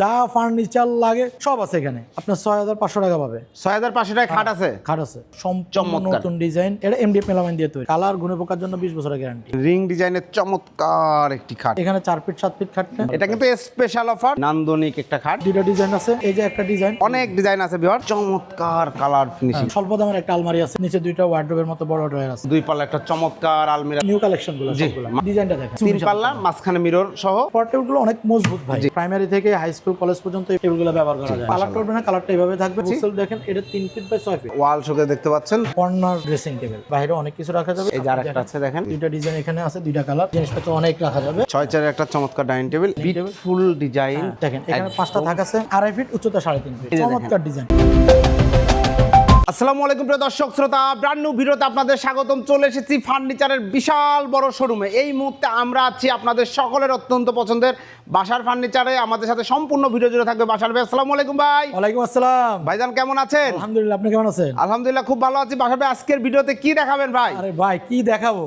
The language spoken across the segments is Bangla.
যা ফার্নিচার লাগে সব আছে এখানে। আপনার ছয় হাজার পাঁচশো টাকা পাবে। ছয় হাজার পাঁচশো টাকা খাট আছে? খাট আছে। সম্পূর্ণ। নতুন ডিজাইন এটা এমডিএফ মেলামাইন দিয়ে তৈরি। কালার গুণে পোকার জন্য বিশ বছরের গ্যারান্টি রিং ডিজাইনের চমৎকার একটি খাট। এখানে চার ফিট সাত ফিট খাট এটা কিন্তু স্পেশাল অফার নান্দনিক একটা খাট। দুইটা ডিজাইন আছে। এই যে একটা ডিজাইন অনেক ডিজাইন আছে বিহার চমৎকার কালার ফিনিশিং স্বল্প দামের একটা আলমারি আছে। নিচে দুইটা ওয়ার্ড্রোবের মতো বড় ড্রয়ার আছে। দুই পাল্লা একটা চমৎকার আলমিরা। নিউ কালেকশনগুলো ডিজাইনটা দেখেন। তিন পাল্লা মাঝখানে মিরর সহ। পোর্টেবলগুলো অনেক মজবুত ভাই। প্রাইমারি থেকে হাই স্কুল কলেজ পর্যন্ত এই টেবিলগুলো ব্যবহার করা যায়। কালার করবে না কালারটা এইভাবে থাকবে। বুসেল দেখেন এটা তিন ফিট বাই ছয় ফিট ওয়াল শোকে দেখতে পাচ্ছেন? কর্নার ড্রেসিং টেবিল বাইরে অনেক কিছু রাখা যাবে। এই যার একটা আছে দেখেন। দুইটা ডিজাইন এখানে আছে দুইটা কালার জিনিসপত্র অনেক রাখা যাবে। ছয় চারের একটা চমৎকার ডাইনিং টেবিল বিউটিফুল ডিজাইন দেখেন এখানে পাঁচটা থাক আছে আড়াই ফিট উচ্চতা সাড়ে তিন ফিট চমৎকার ডিজাইন আসসালামু আলাইকুম প্রিয় দর্শক শ্রোতা ব্র্যান্ড নিউ ভিডিওতে আপনাদের স্বাগতম। চলে এসেছি ফার্নিচারের বিশাল বড় শোরুমে এই মুহূর্তে আমরা আছি আপনাদের সকলের অত্যন্ত পছন্দের বাসার ফার্নিচারে। আমাদের সাথে সম্পূর্ণ ভিডিও জুড়ে থাকবে বাসার ভাই। আসসালামু আলাইকুম ভাই। ওয়ালাইকুম আসসালাম। ভাইজান কেমন আছেন? আলহামদুলিল্লাহ আপনি কেমন আছেন? আলহামদুলিল্লাহ খুব ভালো আছি। বাসার ভাই আজকের ভিডিওতে কি দেখাবেন ভাই? আরে ভাই কি দেখাবো?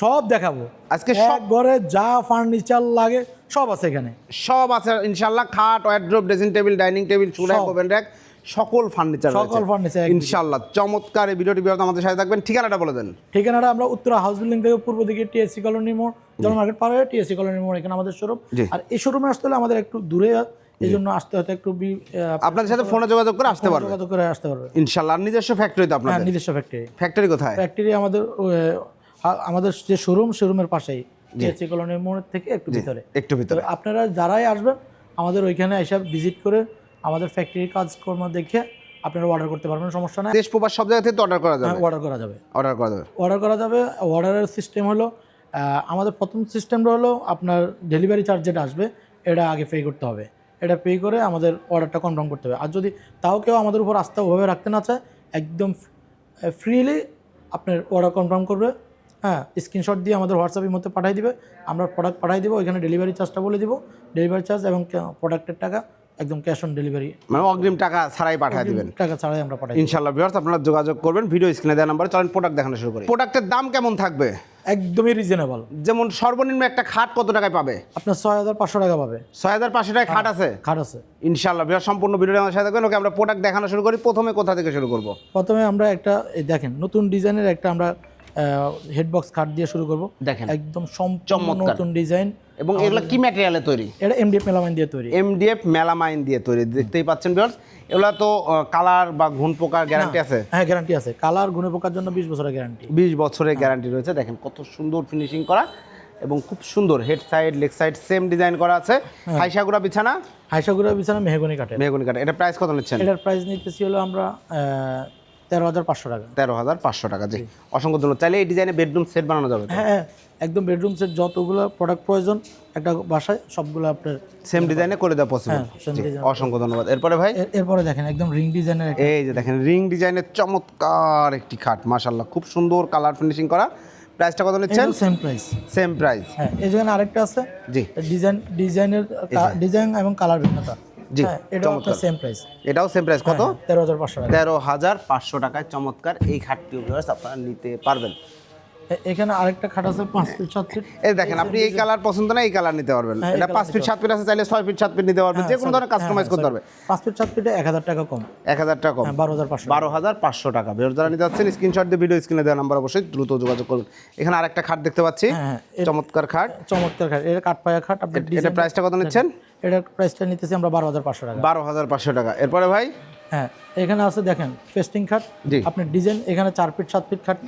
সব দেখাবো। আজকে সব একবারে যা ফার্নিচার লাগে সব আছে এখানে। সব আছে ইনশাল্লাহ খাট wardrobe dressing table dining table চুলা। ওভেন র্যাক সকল ফার্নিচার সকল ফার্নিচার একদিকে। ইনশাল্লাহ চমৎকার এই ভিডিওটি বিরত আমাদের সাথে থাকবেন। ঠিকানাটা বলে দেন। ঠিকানাটা আমরা উত্তরা হাউস বিল্ডিং থেকে পূর্ব দিকে টিএসসি কলোনি মোড় জন মার্কেট পার হয়ে টিএসসি কলোনি মোড় এখানে আমাদের শোরুম আর এই শোরুমে আসতে হলে আমাদের একটু দূরে এই জন্য আসতে হতে একটু আপনাদের সাথে ফোনে যোগাযোগ করে আসতে পারবেন যোগাযোগ করে আসতে পারবে। ইনশাল্লাহ আর নিজস্ব ফ্যাক্টরি তো হ্যাঁ আপনাদের নিজস্ব ফ্যাক্টরি ফ্যাক্টরি কোথায়? ফ্যাক্টরি আমাদের আমাদের যে শোরুম শোরুমের পাশেই। টিএসসি কলোনি মোড় থেকে একটু ভিতরে। একটু ভিতরে। আপনারা যারাই আসবেন আমাদের ওইখানে এসে ভিজিট করে আমাদের ফ্যাক্টরির কাজকর্ম দেখে আপনারা অর্ডার করতে পারবেন সমস্যা নাই। দেশ প্রবাস সব জায়গা থেকে অর্ডার করা যাবে? অর্ডার করা যাবে। অর্ডার করা যাবে। অর্ডার করা যাবে অর্ডারের সিস্টেম হলো আমাদের প্রথম সিস্টেমটা হলো আপনার ডেলিভারি চার্জ যেটা আসবে এটা আগে পে করতে হবে। এটা পে করে আমাদের অর্ডারটা কনফার্ম করতে হবে। আর যদি তাও কেউ আমাদের উপর আস্থা ওভাবে রাখতে না চায় একদম ফ্রিলি আপনার অর্ডার কনফার্ম করবে। হ্যাঁ স্ক্রিনশট দিয়ে আমাদের হোয়াটসঅ্যাপের মধ্যে পাঠিয়ে দিবে। আমরা প্রোডাক্ট পাঠিয়ে দিব ওইখানে ডেলিভারি চার্জটা বলে দিব। ডেলিভারি চার্জ এবং প্রোডাক্টের টাকা একদম ক্যাশ অন ডেলিভারি মানে অগ্রিম টাকা ছাড়াই পাঠিয়ে দিবেন। টাকা ছাড়াই আমরা পাঠাই ইনশাল্লাহ ভিউয়ার্স আপনারা যোগাযোগ করবেন ভিডিও স্ক্রিনে দেওয়া নাম্বারে চলেন প্রোডাক্ট দেখানো শুরু করি। প্রোডাক্টের দাম কেমন থাকবে? একদমই রিজনেবল যেমন সর্বনিম্ন একটা খাট কত টাকায় পাবে? আপনার ছয় হাজার পাঁচশো টাকা পাবে। ছয় হাজার পাঁচশো টাকায় খাট আছে? খাট আছে। ইনশাল্লাহ ভিউয়ার্স সম্পূর্ণ ভিডিও আমার সাথে থাকবেন। ওকে আমরা প্রোডাক্ট দেখানো শুরু করি। প্রথমে কোথা থেকে শুরু করব? প্রথমে আমরা একটা এই দেখেন নতুন ডিজাইনের একটা আমরা হেডবক্স খাট দিয়ে শুরু করব। দেখেন। একদম সম্পূর্ণ নতুন ডিজাইন এবং এগুলো কি ম্যাটেরিয়ালে তৈরি? এটা এমডিএফ মেলামাইন দিয়ে তৈরি। এমডিএফ মেলামাইন দিয়ে তৈরি দেখতেই পাচ্ছেন ভিউয়ার্স এগুলো তো কালার বা ঘুণ পোকার গ্যারান্টি আছে? হ্যাঁ গ্যারান্টি আছে। কালার গুণে পোকার জন্য বিশ বছরের গ্যারান্টি বিশ বছরের গ্যারান্টি রয়েছে। দেখেন কত সুন্দর ফিনিশিং করা এবং খুব সুন্দর। Head side leg side same design করা আছে। হাইসাগুড়া বিছানা? হাইসাগুড়া বিছানা মেহগনি কাঠের। মেহগুনি কাঠ এটা প্রাইস কত নিচ্ছেন? এটার প্রাইস নিতেছি হলো আমরা তেরো হাজার পাঁচশো টাকা। তেরো হাজার পাঁচশো টাকা জি। অসংখ্য ধন্যবাদ। চাইলে এই ডিজাইনে বেডরুম সেট বানানো যাবে হ্যাঁ হ্যাঁ। একদম বেডরুম সেট যতগুলো প্রোডাক্ট প্রয়োজন একটা বাসায় সবগুলো আপনার সেম ডিজাইনে করে দেওয়া পসিবল হ্যাঁ। অসংখ্য ধন্যবাদ। এরপরে ভাই? এরপরে দেখেন একদম রিং ডিজাইনের এই যে দেখেন রিং ডিজাইনের চমৎকার একটি খাট মাশাল্লাহ খুব সুন্দর কালার ফিনিশিং করা। প্রাইসটা কত নিচ্ছেন? সেম প্রাইস সেম প্রাইস হ্যাঁ এই যেখানে আরেকটা আছে। জি। ডিজাইন ডিজাইনের ডিজাইন এবং কালার ভিন্নতা। জি, হ্যাঁ এটাও আপনার সেম প্রাইস এটাও সেম প্রাইস কত? তেরো হাজার পাঁচশো টাকা। তেরো হাজার পাঁচশো টাকায় চমৎকার এই খাটটিও ভিউয়ার্স আপনারা নিতে পারবেন। এখানে আরেকটা খাট আছে পাঁচ ফিট সাত ফিট। এই দেখেন আপনি এই কালার পছন্দ না এই কালার নিতে পারবেন। হ্যাঁ, এটা পাঁচ ফিট সাত ফিট আছে চাইলে ছয় ফিট সাত ফিট নিতে পারবেন। যে কোনো ধরনের কাস্টমাইজ করতে পারবে পাঁচ ফিট সাত ফিটে এক হাজার টাকা কম। এক হাজার টাকা কম। হ্যাঁ বারো হাজার পাঁচশো বারো হাজার পাঁচশো টাকা। বের যারা নিতে স্ক্রিনশট দিয়ে ভিডিও স্ক্রিনে দেওয়া নাম্বার অবশ্যই দ্রুত যোগাযোগ করুন। এখানে আরেকটা খাট দেখতে পাচ্ছি। হ্যাঁ, হ্যাঁ, চমৎকার খাট। চমৎকার খাট। এটা কাঠ পায়া খাট আপনার এটা প্রাইসটা কত নিচ্ছেন? এটার প্রাইসটা নিতেছি আমরা বারো হাজার পাঁচশো টাকা। বারো হাজার পাঁচশো টাকা। এরপরে ভাই? হ্যাঁ এখানে আছে দেখেন ফেস্টিং খাট। আপনার ডিজাইন এখানে চার ফিট সাত ফিট খাট।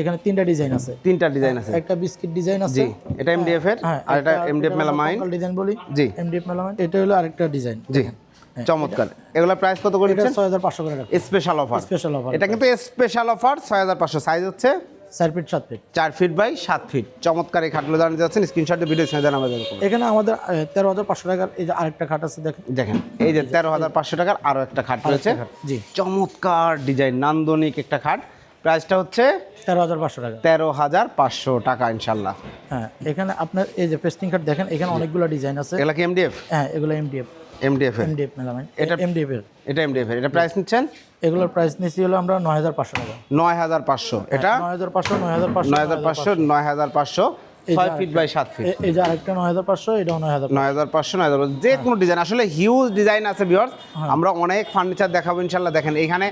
এখানে তিনটা ডিজাইন আছে। তিনটা ডিজাইন আছে। একটা বিস্কিট ডিজাইন আছে। এটা এমডিএফ এর হ্যাঁ আর এটা এমডিএফ মেলামাইন ডিজাইন বলি। জি। এমডিএফ মেলামাইন এটা হলো আরেকটা ডিজাইন জি চমৎকার। এগুলা প্রাইস কত করে হাজার পাঁচশো করে স্পেশাল অফার স্পেশাল অফার এটা কিন্তু স্পেশাল অফার ছয় হাজার পাঁচশো। সাইজ হচ্ছে চার ফিট সাত ফিট চার ফিট বাই সাত ফিট চমৎকার এই খাটগুলো জানাতে যাচ্ছেন। স্ক্রিনশটে ভিডিও দেন আমাদের এখানে আমাদের তেরো হাজার পাঁচশো টাকার এই যে আরেকটা খাট আছে দেখেন। দেখেন এই যে তেরো হাজার পাঁচশো টাকার আরও একটা খাট রয়েছে। জি। চমৎকার ডিজাইন নান্দনিক একটা খাট। প্রাইসটা হচ্ছে তেরো হাজার পাঁচশো টাকা। তেরো হাজার পাঁচশো টাকা ইনশাল্লাহ হ্যাঁ এখানে আপনার এই যে পেস্টিং খাট দেখেন এখানে অনেকগুলো ডিজাইন আছে। এগুলা কি এমডিএফ হ্যাঁ এগুলো এমডিএফ এমডিএফ এমডিএফ মেলামাইন এটা- এমডিএফ এর এটা এমডিএফ এর এটা প্রাইস নিচ্ছেন এগুলোর প্রাইস নিচ্ছি হলো আমরা নয় হাজার পাঁচশো টাকা নয় হাজার পাঁচশো এটা নয় হাজার পাঁচশো নয় হাজার পাঁচশো নয় হাজার পাঁচশো নয় হাজার পাঁচশো ছয় ফিট বাই সাত ফিট এই যে আরেকটা নয় হাজার পাঁচশো এটাও নয় হাজার নয় হাজার পাঁচশো নয় হাজার যে কোনো ডিজাইন আসলে হিউজ ডিজাইন আছে হ্যাঁ। আমরা অনেক ফার্নিচার দেখাবো ইনশাল্লাহ দেখেন এখানে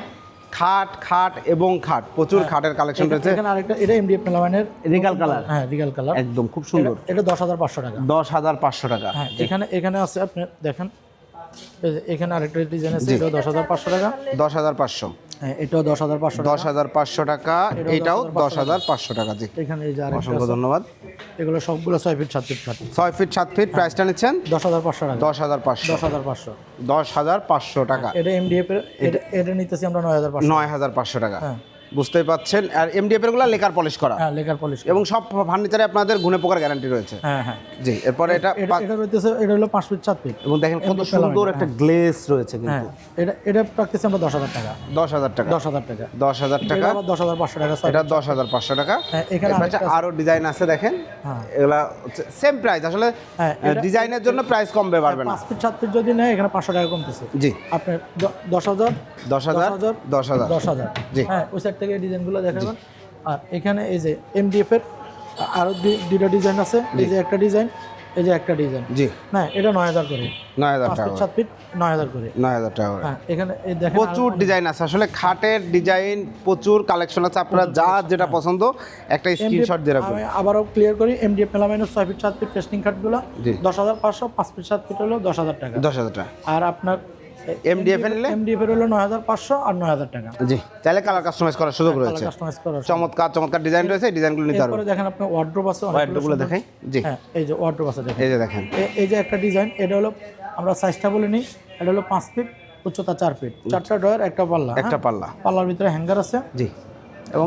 খাট খাট এবং খাট প্রচুর খাটের কালেকশন রয়েছে এখানে আরেকটা এটা এমডিএফ মেলামাইনের রিগাল কালার হ্যাঁ রিগাল কালার একদম খুব সুন্দর এটা দশ হাজার পাঁচশো টাকা দশ হাজার পাঁচশো টাকা হ্যাঁ এখানে এখানে আছে আপনি দেখেন এখানে আরেকটা ডিজাইন আছে এটাও দশ হাজার পাঁচশো টাকা দশ হাজার পাঁচশো হ্যাঁ এটাও দশ হাজার পাঁচশো দশ হাজার পাঁচশো টাকা এটাও দশ হাজার পাঁচশো টাকা জি এখানে এই যে অসংখ্য ধন্যবাদ এগুলো সবগুলো ছয় ফিট সাত ফিট ছয় ফিট সাত ফিট প্রাইসটা নিচ্ছেন দশ হাজার পাঁচশো টাকা দশ হাজার পাঁচশো দশ হাজার পাঁচশো দশ হাজার পাঁচশো টাকা এটা এমডিএফ এর এটা নিতেছি আমরা নয় হাজার নয় হাজার পাঁচশো টাকা হ্যাঁ। বুঝতেই পাচ্ছেন। আর এমডিএফ এরগুলো লেকার পলিশ করা। হ্যাঁ লেকার পলিশ এবং সব ফার্নিচারে আপনাদের গুণে পোকার গ্যারান্টি রয়েছে। হ্যাঁ হ্যাঁ। জি এরপরে এটা এটা পা- এটা হলো পাঁচ ফিট সাত ফিট এবং দেখেন কত সুন্দর একটা গ্লেস রয়েছে হ্যাঁ কিন্তু এটা এটা রাখতেছি আমরা দশ হাজার টাকা। দশ হাজার টাকা। দশ হাজার টাকা। দশ হাজার টাকা। দশ হাজার পাঁচশো টাকা এটা দশ হাজার পাঁচশো টাকা। হ্যাঁ, এখানে আছে। আরও ডিজাইন আছে দেখেন। হ্যাঁ। এগুলা সেম প্রাইস আসলে হ্যাঁ, ডিজাইনের জন্য প্রাইস কমবে পারবে না। পাঁচ ফিট সাত ফিট যদি নেয় এখানে পাঁচশো টাকা কমতেছে। জি। আপনার দ- দশ হাজার দশ হাজার দশ হাজার দশ হাজার। জি। হ্যাঁ ওই থেকে ডিজাইনগুলো দেখাবেন আর এখানে এই যে এমডিএফ এর আরও দুইটা ডিজাইন আছে। এই যে একটা ডিজাইন এই যে একটা ডিজাইন জি। হ্যাঁ এটা নয় হাজার করে। নয় হাজার পাঁচ টাকা সাত ফিট নয় হাজার করে। নয় হাজার টাকা হ্যাঁ এখানে এই দেখেন প্রচুর ডিজাইন আছে। আসলে খাটের ডিজাইন প্রচুর কালেকশন আছে। আপনারা যা যেটা পছন্দ একটা স্ক্রিনশট দিয়ে আমি আবারও ক্লিয়ার করি এমডিএফ মেলামাইনের ছয় ফিট সাত ফিট ফেস্টিং জি। দশ হাজার পাঁচশো পাঁচ ফিট সাত ফিট হলো দশ হাজার টাকা। দশ হাজার টাকা। আর আপনার এর নিলে? এমডিএফ এর হলো আর টাকা। জি চাইলে কালার কাস্টমাইজ করার সুযোগ রয়েছে। কাস্টমাইজ করার চমৎকার চমৎকার ডিজাইন রয়েছে ডিজাইনগুলো নিতে পারবেন। দেখেন আপনার ওয়ার্ড্রোব আছে হোয়াইটগুলো সুন্দর। দেখাই জি। হ্যাঁ এই যে ওয়ার্ড্রোব আছে দেখেন। এই যে দেখেন। এই যে একটা ডিজাইন এটা হলো আমরা সাইজটা বলে নিই এটা হলো ফিট উচ্চতা ফিট চারটা ড্রয়ার একটা পাল্লা একটা হ্যাঁ? পাল্লা। পাল্লার ভিতরে হ্যাঙ্গার আছে। জি। এবং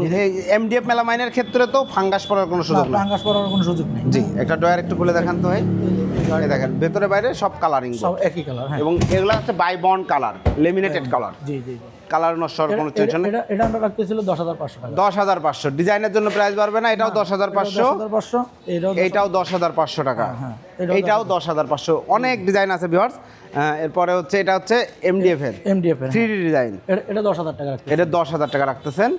এমডিএফ মেলামাইনের ক্ষেত্রে তো ফাঙ্গাস পড়ার কোনো সুযোগ নেই। পরার কোনো সুযোগ নেই। জি একটা ডয়ার একটু খুলে দেখান তো ভাই। দেখেন ভেতরে বাইরে সব কালারিং সব একই কালার হ্যাঁ। এবং এগুলো হচ্ছে by bond colour laminated colour জি জি কালার নষ্ট কোনো টেনশন নেই। এটা এটা আমরা রাখতেছিল দশ হাজার পাঁচশো টাকা। দশ হাজার পাঁচশো। ডিজাইনের জন্য প্রাইস বাড়বে না এটাও দশ হাজার পাঁচশো। দশ হাজার পাঁচশো এটাও দশ- এইটাও দশ হাজার পাঁচশো টাকা। হ্যাঁ, এটাও দশ হাজার। পাঁচশো। অনেক ডিজাইন আছে ভিওর্স এরপরে হচ্ছে এটা হচ্ছে এমডিএফ এর। এমডিএফ এর থ্রি ডি ডিজাইন এটা- এটা দশ হাজার টাকা এটা দশ হাজার টাকা রাখতেছেন।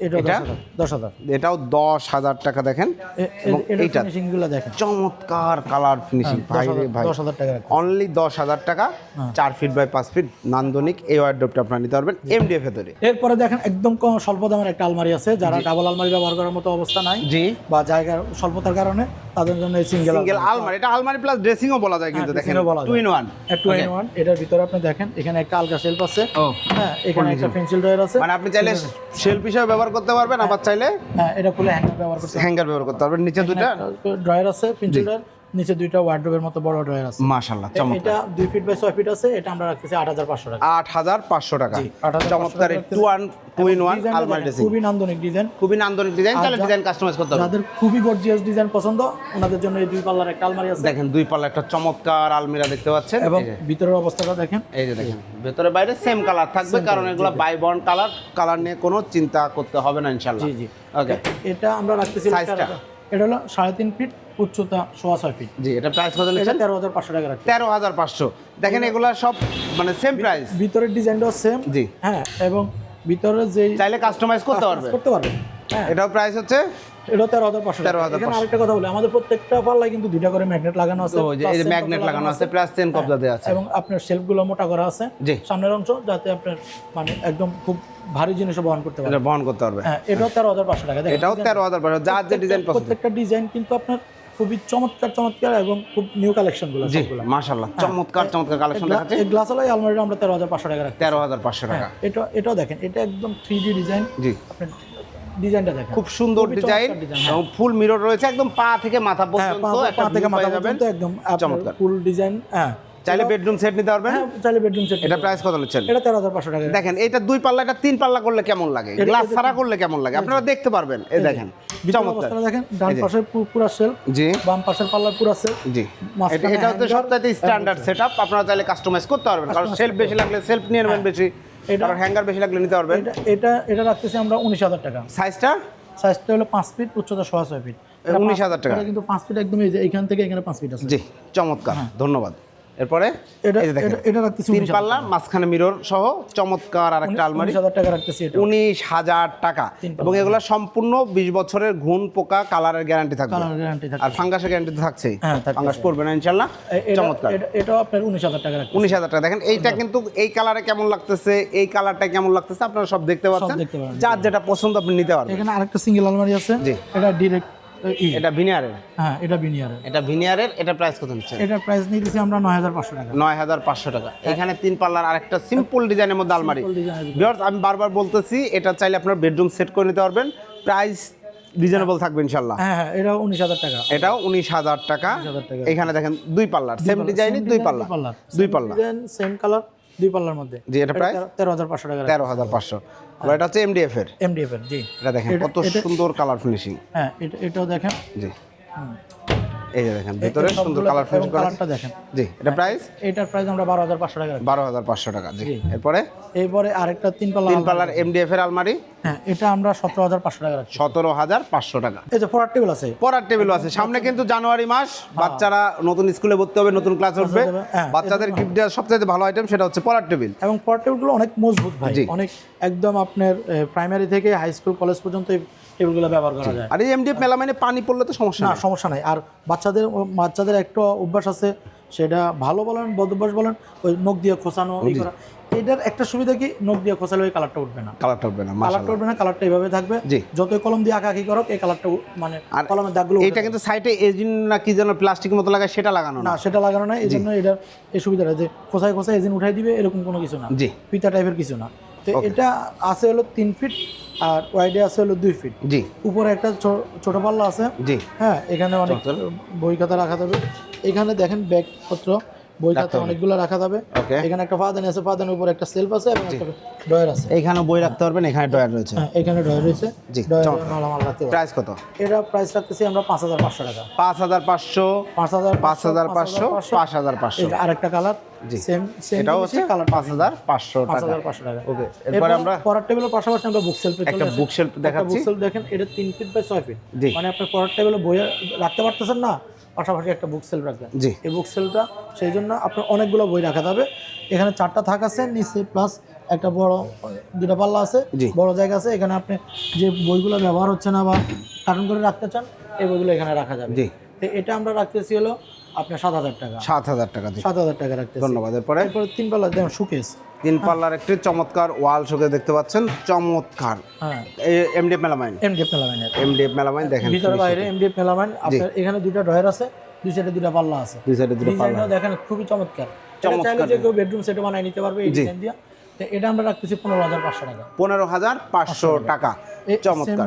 এটা? দশ হাজার এটাও দশ হাজার টাকা দেখেন। এ- এবং এ- এটার এইটা ফিনিশিং দেখেন। চমৎকার কালার ফিনিশিং ভাই রে ভাই। দশ হাজার টাকা অনলি দশ হাজার টাকা হ্যাঁ। চার ফিট বাই পাঁচ ফিট নান্দনিক এই ওয়ার্ডরোবটা আপনারা নিতে পারবেন এমডিএফ ভেতরে এরপরে দেখেন একদম কম স্বল্প দামের একটা আলমারি আছে যারা ডাবল আলমারি ব্যবহার করার মতো অবস্থা নাই জি। বা জায়গার স্বল্পতার কারণে তাদের জন্য এই সিঙ্গেল সিঙ্গেল আলমারি এটা আলমারি প্লাস ড্রেসিংও বলা যায় কিন্তু হ্যাঁ, দেখেন বলা two in one two in one এটার ভিতরে আপনি দেখেন এখানে একটা আলগা শেলফ আছে। হ্যাঁ এখানে একটা পেন্সিল ড্রয়ার আছে। মানে আপনি চাইলে শেলফ হিসেবে ব্যবহার করতে পারবেন আবার চাইলে হ্যাঁ এটা খুলে হ্যাঙ্গার ব্যবহার করতে হ্যাঙ্গার ব্যবহার করতে পারবেন নিচে দুটা ড্রয়ার আছে পেন্সিল ড্রয়ার নিচে দুইটা ওয়ার্ড্রোবের মতো বড় ড্রয়ার আছে। মাশাল্লাহ এ- চমৎকার। এটা দুই ফিট বাই ছয় ফিট আছে এটা আমরা রাখতেছি আট হাজার পাঁচশো টাকা। আট হাজার পাঁচশো টাকা। জি, 8,500 চমৎকার টাকা two one two in one ডিজাইনটা আলমারি দেখেন, ড্রেসিং খুবই নান্দনিক ডিজাইন খুবই নান্দনিক ডিজাইন যা- ডিজাইন কাস্টমাইজ করতে পারবেন যাদের খুবই গর্জিয়াস ডিজাইন পছন্দ ওনাদের জন্য এই দুই পাল্লার একটা আলমারি আছে। দেখেন দুই পাল্লা একটা চমৎকার আলমিরা দেখতে পাচ্ছেন। এবং ভিতরের অবস্থাটা দেখেন। এই যে দেখেন ভেতরে বাইরে সেম কালার থাকবে কারণ এগুলো বাই বন্ড কালার কালার নিয়ে কোনো চিন্তা করতে হবে না ইনশাল্লাহ জি জি। ওকে এটা আমরা রাখতেছি Size-টা? এটা হলো সাড়ে তিন ফিট উচ্চতা সোয়া ছয় ফিট জি এটা প্রাইস কত এটা তেরো হাজার পাঁচশো টাকা তেরো হাজার পাঁচশো। দেখেন এগুলো সব মানে সেম প্রাইস ভিতরের ডিজাইনটাও সেম জি। হ্যাঁ এবং ভিতরে যেই চাইলে কাস্টমাইজ করতে পারবে। করতে পারবে। হ্যাঁ। এটাও প্রাইস হচ্ছে এটা তেরো হাজার পাঁচশো 13,500 এখানে আরেকটা কথা বলি আমাদের প্রত্যেকটা পাল্লায় কিন্তু দুইটা করে ম্যাগনেট লাগানো আছে এই যে- যে ম্যাগনেট লাগানো আছে প্লাস চেন কবজা দেওয়া আছে। এবং আপনার শেলফগুলো মোটা করা আছে। জি। সামনের অংশ যাতে আপনার মানে একদম খুব ভারী জিনিসও বহন করতে পারে। বহন করতে পারবে। হ্যাঁ এটাও তেরো হাজার পাঁচশো টাকা। এটাও তেরো হাজার পাঁচশো যার যে ডিজাইন প্রত্যেকটা ডিজাইন কিন্তু আপনার খুবই চমৎকার চমৎকার এবং খুব নিউ কালেকশনগুলো জি সবগুলো। মাশাল্লাহ চমৎকার চমৎকার কালেকশন দেখাচ্ছে। এই গ্লাস আলাই আলমারিটা আমরা তেরো হাজার পাঁচশো টাকা রাখি তেরো হাজার পাঁচশো টাকা। এটা এটাও দেখেন এটা একদম থ্রি ডি ডিজাইন জি। আপনি ডিজাইনটা দেখেন। খুব সুন্দর ডিজাইন এবং ফুল মিরর রয়েছে একদম পা থেকে মাথা হ্যাঁ পর্যন্ত পা- একটা পা থেকে মাথা পর্যন্ত একদম চমৎকার। ফুল ডিজাইন হ্যাঁ। চাইলে বেডরুম সেট নিতে পারবেন? হ্যাঁ চাইলে বেডরুম সেট এটা প্রাইস কত নিচ্ছেন এটা তেরো হাজার পাঁচশো টাকা। দেখেন এটা দুই পাল্লা এটা তিন পাল্লা করলে কেমন লাগে? গ্লাস ছাড়া করলে কেমন লাগে? আপনারা দেখতে পারবেন এই দেখেন। চমৎকার। দেখেন ডান এই যে। পাশের পু- পুরা সেল জি। বাম পাশের পাল্লা পুরো সেল জি। এটা এটা হচ্ছে সবচাইতে স্ট্যান্ডার্ড সেটআপ আপনারা চাইলে কাস্টমাইজ করতে পারবেন কারণ সেলফ বেশি লাগলে সেলফ নিয়ে নেবেন বেশি এটা- হ্যাঙ্গার বেশি লাগলে নিতে পারবেন। এটা এটা এটা রাখতেছি আমরা উনিশ হাজার টাকা। সাইজটা সাইজটা হলো পাঁচ ফিট উচ্চতা সোয়া ছয় ফিট এটা 19,000 টাকা। কিন্তু পাঁচ ফিট একদম এই যে এখান থেকে এখানে পাঁচ ফিট আছে। জি চমৎকার। হ্যাঁ। ধন্যবাদ। এরপরে এটা রাখতেছি তিন পাল্লা মাঝখানে মিরর সহ চমৎকার আর একটা আলমারি। হাজার টাকা রাখতেছি এটা। উনিশ হাজার টাকা। এবং এগুলো সম্পূর্ণ বিশ বছরের ঘুণ পোকা কালারের গ্যারান্টি থাকবে। গ্যারান্টি আর ফাঙ্গাসের গ্যারান্টি তো থাকছেই। হ্যাঁ, ফাঙ্গাস পড়বে না ইনশাল্লাহ চমৎকার। এটাও আপনার উনিশ হাজার টাকা উনিশ হাজার টাকা। দেখেন এইটা কিন্তু এই কালারে কেমন লাগতেছে এই কালারটা কেমন লাগতেছে আপনারা সব দেখতে পাচ্ছেন। যার যেটা পছন্দ আপনি নিতে পারবেন। এখানে আরেকটা সিঙ্গেল আলমারি আছে। এটা ডিরেক্ট এটা ভিনিয়ারের? হ্যাঁ এটা বিনিয়ারের এটা ভিনিয়ারের এটা প্রাইস কত নিচ্ছে এটার প্রাইস নিতেছি আমরা নয় হাজার পাঁচশো টাকা। নয় হাজার পাঁচশো টাকা। এখানে তিন পাল্লার আরেকটা সিম্পল ডিজাইনের মধ্যে আলমারি। Viewers, আমি বারবার বলতেছি এটা চাইলে আপনার বেডরুম সেট করে নিতে পারবেন। প্রাইস রিজনেবল থাকবে ইনশাল্লাহ হ্যাঁ হ্যাঁ এটা উনিশ হাজার টাকা। এটাও উনিশ হাজার টাকা। এখানে দেখেন দুই পাল্লার সেম ডিজাইনই দুই পাল্লা দুই পাল্লা সেম কালার দুই পাল্লার মধ্যে। জি এটা প্রাইস তেরো হাজার পাঁচশো টাকা তেরো হাজার পাঁচশো। আর এটা হচ্ছে এমডিএফ এর। এমডিএফ এর জি। এটা দেখেন কত সুন্দর কালার ফিনিশিং হ্যাঁ এটা এটাও দেখেন। জি। এই যে দেখেন ভিতরে সুন্দর কালার ফিনিশিং করা কালারটা দেখেন। জি এটা প্রাইস এটার প্রাইস আমরা বারো হাজার পাঁচশো টাকা রাখি। বারো হাজার পাঁচশো টাকা জি। এরপরে? এরপরে আরেকটা তিন পাল্লা তিন। পাল্লার এমডিএফ এর আলমারি? হ্যাঁ এটা আমরা সতেরো হাজার পাঁচশো টাকা রাখছি। সতেরো হাজার পাঁচশো টাকা। এই যে ফোরার টেবিল আছে? পড়ার টেবিল আছে। সামনে কিন্তু জানুয়ারি মাস বাচ্চারা নতুন স্কুলে ভর্তি হবে নতুন ক্লাস উঠবে। হ্যাঁ, বাচ্চাদের গিফট দেওয়ার সবচেয়ে ভালো আইটেম সেটা হচ্ছে পড়ার টেবিল এবং পড়ার টেবিলগুলো অনেক মজবুত ভাই। অনেক একদম আপনার প্রাইমারি থেকে হাই স্কুল কলেজ পর্যন্ত টেবিলগুলো ব্যবহার করা যায়। আর এই এমডিএফ মেলামাইনে পানি পড়লে তো সমস্যা না সমস্যা নাই। আর বাচ্চাদের বাচ্চাদের একটা অভ্যাস আছে সেটা ভালো বলেন বদ অভ্যাস বলেন ওই নখ দিয়ে খোসানো এটার একটা সুবিধা কি? নখ দিয়ে খোসালে ওই কালারটা উঠবে না। কালারটা উঠবে না কালারটা উঠবে না কালারটা এইভাবে থাকবে। যতই কলম দিয়ে আঁকা আঁকি করক এই কালারটা মানে কলমের দাগগুলো এটা কিন্তু সাইডে এজিন না কি যেন প্লাস্টিক মতো লাগায় সেটা লাগানো না। না সেটা লাগানো না এই জন্য এটার এই সুবিধাটা যে খোসায় খোসায় এজিন উঠাই দিবে এরকম কোনো কিছু না। জি। পিতা টাইপের কিছু না। তো এটা আছে হলো তিন ফিট আর ওয়াইডে আছে হলো দুই ফিট জি। উপরে একটা ছোট পাল্লা আছে। জি। হ্যাঁ এখানে অনেক বই খাতা রাখা যাবে। এখানে দেখেন ব্যাগপত্র। বই খাতা অনেকগুলো রাখা যাবে। এখানে একটা ফাদানি আছে ফাদানের উপর একটা সেলফ আছে এবং একটা ডয়ার আছে। এইখানে বই রাখতে পারবেন এখানে ডয়ার রয়েছে। হ্যাঁ এখানে ডয়ার রয়েছে। জি, মালামাল রাখতে প্রাইস কত? এটা প্রাইস রাখতেছি আমরা পাঁচ হাজার পাঁচশো টাকা। পাঁচ হাজার পাঁচশো পাঁচ হাজার পাঁচ হাজার পাঁচশো পাঁচ হাজার পাঁচশো। আরেকটা কালার জি। সেম সেম এটাও হচ্ছে কালার পাঁচ হাজার পাঁচশো পাঁচ টাকা হাজার পাঁচশো টাকা। ওকে এরপরে আমরা পড়ার টেবিলের পাশাপাশি আমরা বুক সেলফে একটা বুক শেলফ দেখাচ্ছি। বুক সেলফ দেখেন এটা তিন ফিট বাই ছয় ফিট। মানে আপনি পড়ার টেবিলে বই রাখতে পারতেছেন না? পাশাপাশি একটা বুক সেলফ রাখবেন। জি। এই বুক সেলটা সেই জন্য আপনার অনেকগুলো বই রাখা যাবে এখানে চারটা থাক আছে নিচে প্লাস একটা বড় দুটা পাল্লা আছে। বড় জায়গা আছে এখানে আপনি যে বইগুলো ব্যবহার হচ্ছে না বা কার্টুন করে রাখতে চান এই বইগুলো এখানে রাখা যাবে। জি। তো এটা আমরা রাখতেছি হলো আপনার সাত হাজার টাকা। সাত হাজার টাকা সাত হাজার টাকা রাখতেছি। ধন্যবাদ। এরপরে? এরপরে তিন পাল্লা যেমন সুকেস তিন পাল্লার একটি চমৎকার ওয়াল শোকে দেখতে পাচ্ছেন চমৎকার। হ্যাঁ। MDF melamine. এমডিএফ মেলামাইনের। এমডিএফ মেলামাইন দেখেন ভিতরে বাইরে এমডিএফ মেলামাইন আপনার এখানে দুইটা ড্রয়ার আছে দুই সাইডে দুইটা পাল্লা আছে। দুই সাইডে দুটো পাল্লা। দেখেন খুবই চমৎকার। চমৎকার। যে কেউ বেডরুম সেটও বানাই নিতে পারবে এই ডিজাইন দিয়ে। তো এটা আমরা রাখতেছি পনেরো হাজার পাঁচশো টাকা। পনেরো হাজার পাঁচশো টাকা। চমৎকার।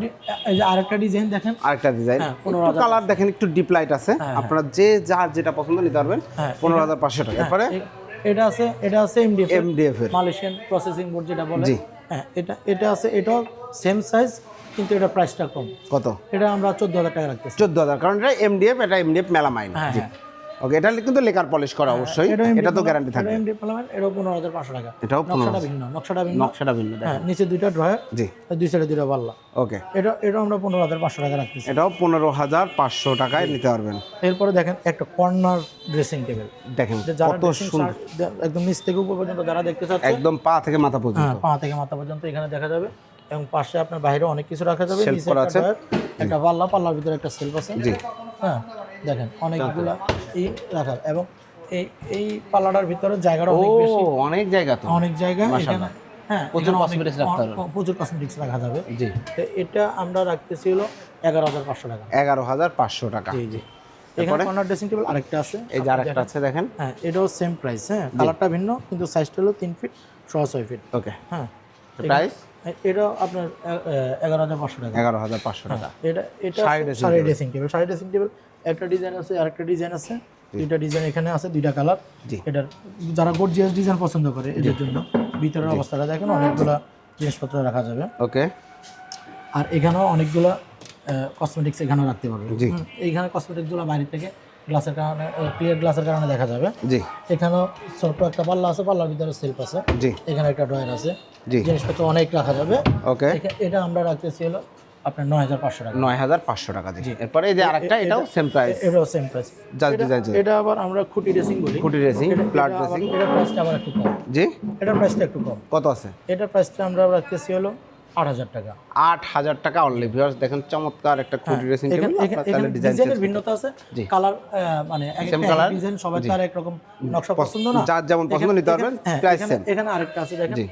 এই যে আরেকটা ডিজাইন দেখেন। আরেকটা ডিজাইন হ্যাঁ, একটু কালার দেখেন একটু ডিপ লাইট আছে। আপনারা যে যার যেটা পছন্দ নিতে পারবেন। হ্যাঁ, পনেরো হাজার পাঁচশো টাকা। এরপরে এটা আছে এটা আছে এমডিএফ এমডিএফ এর মালয়েশিয়ান প্রসেসিং বোর্ড যেটা বলে। জি। হ্যাঁ এটা এটা আছে এটাও সেম সাইজ কিন্তু এটা প্রাইসটা কম। কত? এটা আমরা চোদ্দ হাজার টাকা রাখতেছি। চোদ্দ হাজার কারণ এটা এমডিএফ এটা এমডিএফ মেলামাইন। হ্যাঁ হ্যাঁ। ওকে এটা কিন্তু লেকার পলিশ করা অবশ্যই। এটা তো গ্যারান্টি থাকবে। এমডিএফ মেলামাইন এটাও পনেরো হাজার পাঁচশো টাকা। এটাও নকশাটা ভিন্ন নকশাটা ভিন্ন। নকশাটা ভিন্ন হ্যাঁ নিচে দুইটা ড্রয়ার জি। দুই সাইডে দুইটা পাল্লা ওকে এটা এটা আমরা পনেরো হাজার পাঁচশো টাকা রাখতেছি। এটাও পনেরো হাজার পাঁচশো টাকায় নিতে পারবেন। এরপরে দেখেন একটা কর্নার ড্রেসিং টেবিল দেখেন কত সুন্দর একদম নিচ থেকে উপর পর্যন্ত যারা দেখতে চাচ্ছে একদম পা থেকে মাথা হ্যাঁ পর্যন্ত। পা থেকে মাথা পর্যন্ত এখানে দেখা যাবে। এবং পাশে আপনার বাইরে অনেক কিছু রাখা যাবে। নিচে। একটা পাল্লা পাল্লার ভিতরে একটা সেলফ আছে। জি। হ্যাঁ। দেখেন অনেকগুলা ই রাখা এবং এই এই পাল্লাটার ভিতরে জায়গাটা অনেক বেশি। অনেক জায়গা তো। অনেক জায়গা এখানে হ্যাঁ প্রচুর cosmetics রাখতে। অ- প্রচুর কসমেটিক্স রাখা যাবে। জি। তো এটা আমরা রাখতেছি হলো এগারো হাজার পাঁচশো টাকা। এগারো হাজার পাঁচশো টাকা। জি জি। এখানে কর্নার ড্রেসিং টেবিল আরেকটা আছে। এই যে আরেকটা আছে দেখেন। হ্যাঁ এটাও সেম প্রাইস হ্যাঁ। কালারটা ভিন্ন কিন্তু সাইজটা হলো তিন ফিট সোয়া ছয় ফিট ওকে হ্যাঁ। প্রাইস এটাও আপনার এগারো হাজার পাঁচশো টাকা। এগারো হাজার পাঁচশো টাকা। এটা এটা sari dressing table sari dressing table একটা ডিজাইন আছে আরেকটা ডিজাইন আছে। দুইটা ডিজাইন এখানে আছে দুইটা কালার জি। এটার যারা গর্জিয়াস ডিজাইন পছন্দ করে এদের জন্য। ভিতরের অবস্থাটা দেখেন অনেকগুলা জিনিসপত্র রাখা যাবে। ওকে। আর এখানেও অনেকগুলা কসমেটিক্স এখানেও রাখতে পারবে। এইখানে কসমেটিক্সগুলো বাইরে থেকে গ্লাসের কারণে ক্লিয়ার গ্লাসের কারণে দেখা যাবে। জি। এখানেও ছোট একটা পাল্লা আছে পাল্লার ভিতরে সেলফ আছে। জি। এখানে একটা ড্রয়ার আছে। জি। জিনিসপত্র অনেক রাখা যাবে। ওকে। এটা আমরা রাখতেছি হলো আপনার নয় হাজার পাঁচশো টাকা। নয় হাজার পাঁচশো টাকা জি। এরপরে এই যে আরেকটা এটাও সেম প্রাইস এটাও সেম প্রাইস design এটা আবার আমরা খুঁটি রেসিং বলি। খুঁটি এটা আবার- racing। এটার প্রাইসটা আবার একটু কম। জি? এটার প্রাইসটা একটু কম। কত আছে? এটার প্রাইসটা আমরা রাখতেছি হলো আট হাজার টাকা। আট হাজার টাকা অনলি ভিউয়ার্স দেখেন চমৎকার একটা খুঁটি রেসিং হ্যাঁ, টেবিল এখানে- ডিজাইনের ভিন্নতা আছে। কালার মানে একটা colour? ডিজাইন সবার তার এক রকম নকশা পছন্দ না। যার যেমন পছন্দ নিতে পারবেন, এখানে- হ্যাঁ, price এখানে- আরেকটা আছে দেখেন।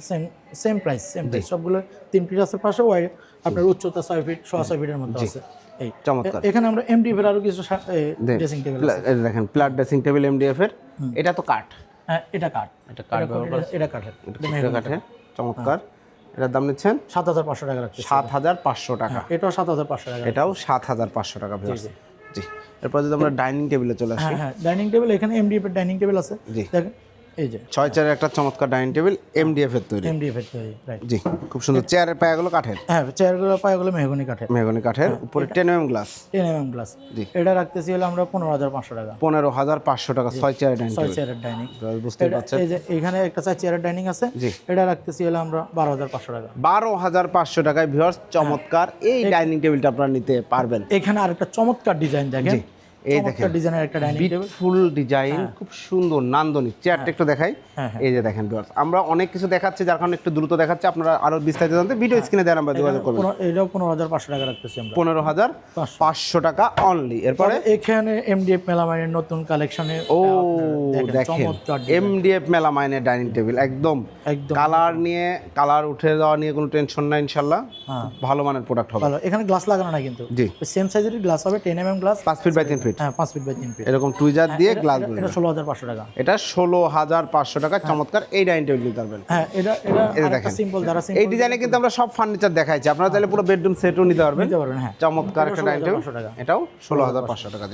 Same same price same price সবগুলো তিন পিস আছে পাশে ওয়াই আপনার উচ্চতা ছয় ফিট সোয়া ছয় ফিটের মধ্যে আছে। এই। চমৎকার। এখানে আমরা এমডি এর আরও কিছু ড্রেসিং টেবিল দেখেন প্লাট ড্রেসিং টেবিল এমডিএফ এর। এটা তো কাঠ। হ্যাঁ এটা কাঠ। এটা কাঠ এটা- কাঠের। এটা কাঠের চমৎকার। এটার দাম নিচ্ছেন? সাত হাজার পাঁচশো টাকা রাখছে সাত হাজার পাঁচশো টাকা। এটাও সাত হাজার পাঁচশো টাকা এটাও সাত হাজার পাঁচশো টাকা জি এরপর যদি আমরা ডাইনিং টেবিলে চলে আসি। হ্যাঁ হ্যাঁ ডাইনিং টেবিল এখানে এমডিএফ এর ডাইনিং টেবিল আছে। জি। দেখেন এই যে। ছয় চেয়ারের একটা চমৎকার ডাইনিং টেবিল এমডিএফ এর তৈরি। এমডিএফ এর তৈরি রাইট জি খুব সুন্দর। চেয়ারের পায়াগুলো কাঠের। হ্যাঁ চেয়ারগুলো পায়াগুলো মেহগনি কাঠের। মেহগনি কাঠের উপরে ten M glass. Ten M glass. জি। এটা রাখতেছি হলো আমরা পনেরো হাজার পাঁচশো টাকা। পনেরো হাজার পাঁচশো টাকা ছয় চেয়ারের ডাইনিং ছয় চেয়ারের ডাইনিং। বুঝতে পারছেন। এই যে এখানে একটা চার চেয়ারের ডাইনিং আছে। জি। এটা রাখতেছি হলো আমরা বারো হাজার পাঁচশো টাকা। বারো হাজার পাঁচশো টাকায় ভিউয়ার্স চমৎকার। এই ডাইনিং টেবিলটা আপনারা নিতে পারবেন। এখানে আরেকটা চমৎকার ডিজাইন দেখেন। এই চমৎকার ডিজাইনের একটা ডাইনিং টেবিল ফুল ডিজাইন খুব সুন্দর নান্দনিক। চেয়ারটা একটু দেখাই। হ্যাঁ, এই যে দেখেন ভিউয়ার্স আমরা অনেক কিছু দেখাচ্ছি যার কারণে একটু দ্রুত দেখাচ্ছি। আপনারা আরও বিস্তারিত জানতে ভিডিও স্ক্রিনে দেওয়া নাম্বার যোগাযোগ করবেন এটাও পনেরো হাজার পাঁচশো টাকা রাখতেছি আমরা। পনেরো হাজার পাঁচশো। পাঁচশো। টাকা অনলি এরপরে? এখানে এমডিএফ মেলামাইনের নতুন কালেকশনে ও দেখেন এমডিএফ মেলামাইনের ডাইনিং টেবিল একদম। একদম। কালার নিয়ে কালার উঠে যাওয়া নিয়ে কোনো টেনশন নাই ইনশাল্লাহ হ্যাঁ। ভালো মানের প্রোডাক্ট হবে। ভালো। এখানে গ্লাস লাগানো না কিন্তু। জি। সেম সাইজেরই গ্লাস হবে টেন এম এম গ্লাস পাঁচ ফিট বাই তিন ফিট হ্যাঁ পাঁচ ফিট বাই তিন ফিট এরকম টুইজার দিয়ে গ্লাস এটা ষোলো হাজার পাঁচশো টাকা। এটা ষোলো হাজার পাঁচশো টাকা চমৎকার। এই ডাইনিং টেবিল নিতে পারবেন। হ্যাঁ এটা এটা দেখেন। সিম্পল যারা এই ডিজাইনে কিন্তু আমরা সব ফার্নিচার দেখাইছি। আপনারা চাইলে পুরো বেডরুম সেটও নিতে পারবেন নিতে পারবেন। হ্যাঁ। চমৎকার একটা ডাইনিং টেবিল এটাও ষোলো হাজার পাঁচশো টাকা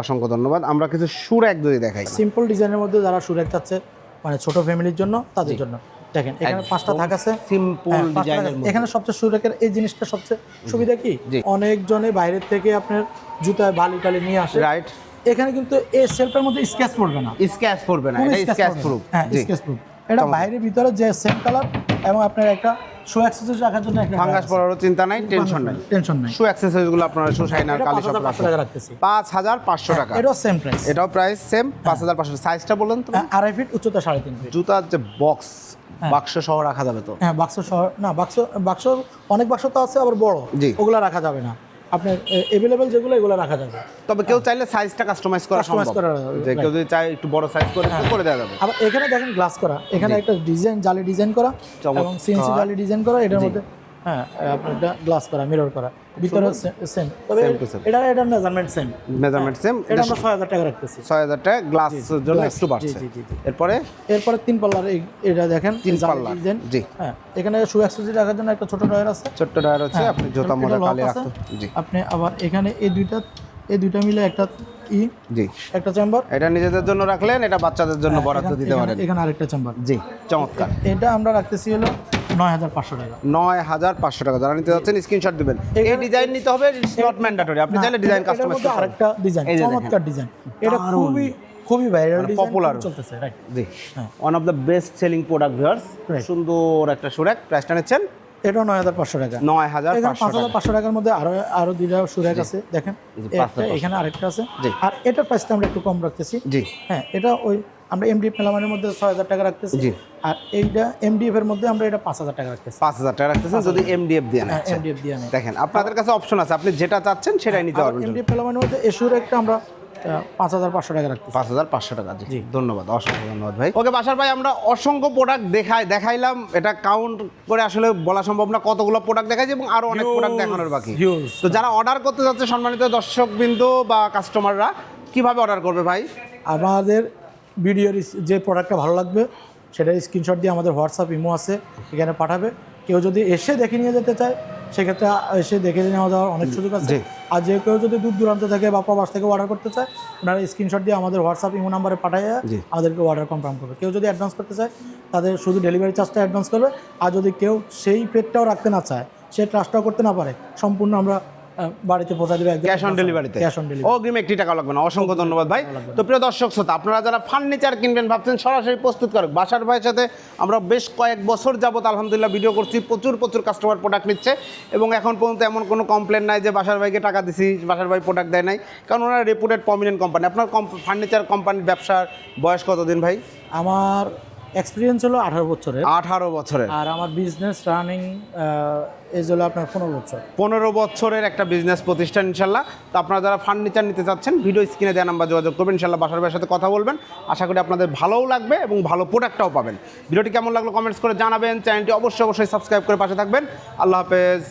অসংখ্য ধন্যবাদ। আমরা কিছু সুর এক যদি দেখাই। সিম্পল ডিজাইনের মধ্যে যারা সুরেক চাচ্ছে মানে ছোট ফ্যামিলির জন্য তাদের জন্য। দেখেন এখানে পাঁচটা থাক আছে। সিম্পল হ্যাঁ, ডিজাইনের এখানে সবচেয়ে সুরেকের এই জিনিসটা সবচেয়ে সুবিধা কি। অনেকজনে বাইরের থেকে আপনার জুতায় বালি টালি নিয়ে আসে। রাইট এখানে কিন্তু এই সেলফের মধ্যে স্কেচ পড়বে না। স্ক্যাচ পড়বে না এটা স্ক্যাচ প্রুফ হ্যাঁ জি। স্কেচ প্রুফ এটা বাইরের ভিতরে যে সেম কালার এবং আপনার একটা শো অ্যাক্সেসরিজ রাখার জন্য একটা ফাঙ্গাস পড়ারও চিন্তা নাই টেনশন নাই টেনশন নাই। শু অ্যাক্সেসরিজগুলো আপনারা শু শাইনার কালি সব রাখতেছি। পাঁচ হাজার পাঁচশো টাকা। এটাও সেম প্রাইস এটাও প্রাইস সেম পাঁচ হাজার পাঁচশো সাইজটা বললেন তো। আড়াই ফিট উচ্চতা সাড়ে তিন ফিট জুতার যে বক্স বাক্স সহ রাখা যাবে তো? হ্যাঁ বাক্স সহ না বাক্স বাক্স অনেক বাক্স তো আছে আবার বড়। জি। ওগুলো রাখা যাবে না। আপনার এভেলেবেল যেগুলো এগুলো রাখা যাবে। তবে কেউ চাইলে সাইজটা কাস্টমাইজ করা কাস্টমাইজ করা যাবে, কেউ যদি চায় একটু বড় সাইজ করে করে দেওয়া যাবে। আবার এখানে দেখেন গ্লাস করা। এখানে একটা ডিজাইন জালি ডিজাইন করা। এবং সিএনসি জালি ডিজাইন করা এটার মধ্যে হ্যাঁ আপনার গ্লাস করা মিরর করা। ভিতরে সেম তবে same। এটা মেজারমেন্ট সেম মেজারমেন্ট সেম এটা আমরা ছয় হাজার টাকা রাখতেছি। ছয় হাজার টাকা গ্লাসের জন্য একটু বাড়ছে। এরপরে? এরপরে তিন পাল্লার এটা দেখেন তিন পাল্লা জি। হ্যাঁ এখানে শু অ্যাক্সেসরি রাখার জন্য একটা ছোট ড্রয়ার আছে। ছোট্ট ড্রয়ার আছে হ্যাঁ, আপনি জুতা এটা মোজা কালে রাখতে জি। আপনি আবার এখানে এই দুইটা এই দুইটা মিলে একটা ই জি। একটা চেম্বার এটা নিজেদের জন্য রাখলেন এটা বাচ্চাদের জন্য বরাদ্দ দিতে পারেন। এখানে আরেকটা চেম্বার জি চমৎকার। এটা আমরা রাখতেছি হলো নয় হাজার পাঁচশো টাকা। নয় হাজার পাঁচশো টাকা। যারা নিতে যাচ্ছেন স্ক্রিনশট দিবেন। এই ডিজাইন নিতে হবে ইটস নট ম্যান্ডেটরি আপনি চাইলে ডিজাইন কাস্টমাইজ করতে আরেকটা ডিজাইন। চমৎকার ডিজাইন এটা খুবই খুবই ভাইরাল ডিজাইন চলতেছে right G. One of the best selling product viewers সুন্দর একটা সুরাক। প্রাইসটা নিচ্ছেন? এটাও নয় হাজার পাঁচশো টাকা। নয় হাজার পাঁচ হাজার পাঁচশো টাকার মধ্যে আরও আরও দুইটা সুরাক আছে। দেখেন জি, একটা, 5,500 এখানে আরেকটা আছে। আর এটার প্রাইসটা আমরা একটু কম রাখতেছি। জি। হ্যাঁ এটা ওই আমরা এমডিএফ মেলামানের মধ্যে ছয় হাজার টাকা রাখতেছি। জি। আর এইটা এমডিএফ এর মধ্যে আমরা এটা পাঁচ হাজার টাকা রাখতেছি। পাঁচ হাজার টাকা রাখতেছেন যদি এমডিএফ দিয়ে নেন। হ্যাঁ এমডিএফ দিয়ে নেই দেখেন আপনাদের কাছে অপশন আছে আপনি যেটা চাচ্ছেন সেটাই নিতে পারবেন। এমডিএফ মেলামানের মধ্যে এসুর একটা আমরা পাঁচ হাজার পাঁচশো টাকা রাখতেছি। পাঁচ হাজার পাঁচশো টাকা জি ধন্যবাদ অসংখ্য ধন্যবাদ ভাই। ওকে বাসার ভাই আমরা অসংখ্য প্রোডাক্ট দেখাই দেখাইলাম এটা কাউন্ট করে আসলে বলা সম্ভব না কতগুলো প্রোডাক্ট দেখাইছি এবং আরও অনেক প্রোডাক্ট দেখানোর বাকি। তো যারা অর্ডার করতে যাচ্ছে সম্মানিত দর্শকবৃন্দ বা কাস্টমাররা কীভাবে অর্ডার করবে ভাই? আমাদের ভিডিওর যে প্রোডাক্টটা ভালো লাগবে সেটা স্ক্রিনশট দিয়ে আমাদের হোয়াটসঅ্যাপ ইমো আছে এখানে পাঠাবে। কেউ যদি এসে দেখে নিয়ে যেতে চায় সেক্ষেত্রে এসে দেখে নেওয়া যাওয়ার অনেক সুযোগ আছে। আর যে কেউ যদি দূর দূরান্ত থেকে বা প্রবাস থেকে অর্ডার করতে চায় ওনারা স্ক্রিনশট দিয়ে আমাদের হোয়াটসঅ্যাপ ইমো নাম্বারে পাঠিয়ে। আমাদেরকে অর্ডার কনফার্ম করবে। কেউ যদি অ্যাডভান্স করতে চায় তাদের শুধু ডেলিভারি চার্জটা অ্যাডভান্স করবে। আর যদি কেউ সেই পেডটাও রাখতে না চায় সে ট্রাস্টটাও করতে না পারে সম্পূর্ণ আমরা বাড়িতে পৌঁছা দেবে ক্যাশ অন ডেলিভারিতে ক্যাশ অন ডেলিভারি অগ্রিম একটি টাকা লাগবে না। অসংখ্য ধন্যবাদ ভাই। তো প্রিয় দর্শক শ্রোতা আপনারা যারা ফার্নিচার কিনবেন ভাবছেন সরাসরি প্রস্তুত করে। বাসার ভাইয়ের সাথে আমরা বেশ কয়েক বছর যাবত আলহামদুলিল্লাহ ভিডিও করছি। প্রচুর প্রচুর কাস্টমার প্রোডাক্ট নিচ্ছে। এবং এখন পর্যন্ত এমন কোনো কমপ্লেন নাই যে বাসার ভাইকে টাকা দিছি বাসার ভাই প্রোডাক্ট দেয় নাই। কারণ ওনারা রেপুটেড প্রমিনেন্ট কোম্পানি আপনার ফার্নিচার কোম্পানির ব্যবসার বয়স কতদিন ভাই? আমার এক্সপিরিয়েন্স হলো আঠারো বছরের। আঠারো বছরের। আর আমার বিজনেস রানিং এজ হলো আপনার পনেরো বছর। পনেরো বছরের একটা বিজনেস প্রতিষ্ঠান ইনশাল্লাহ। তো আপনারা যারা ফার্নিচার নিতে চাচ্ছেন ভিডিও স্ক্রিনে দেওয়া নাম্বার যোগাযোগ করবেন। ইনশাল্লাহ বাসার ভাইয়ের সাথে কথা বলবেন। আশা করি আপনাদের ভালোও লাগবে এবং ভালো প্রোডাক্টটাও পাবেন। ভিডিওটি কেমন লাগল কমেন্টস করে জানাবেন। চ্যানেলটি অবশ্যই অবশ্যই সাবস্ক্রাইব করে পাশে থাকবেন। আল্লাহ হাফেজ।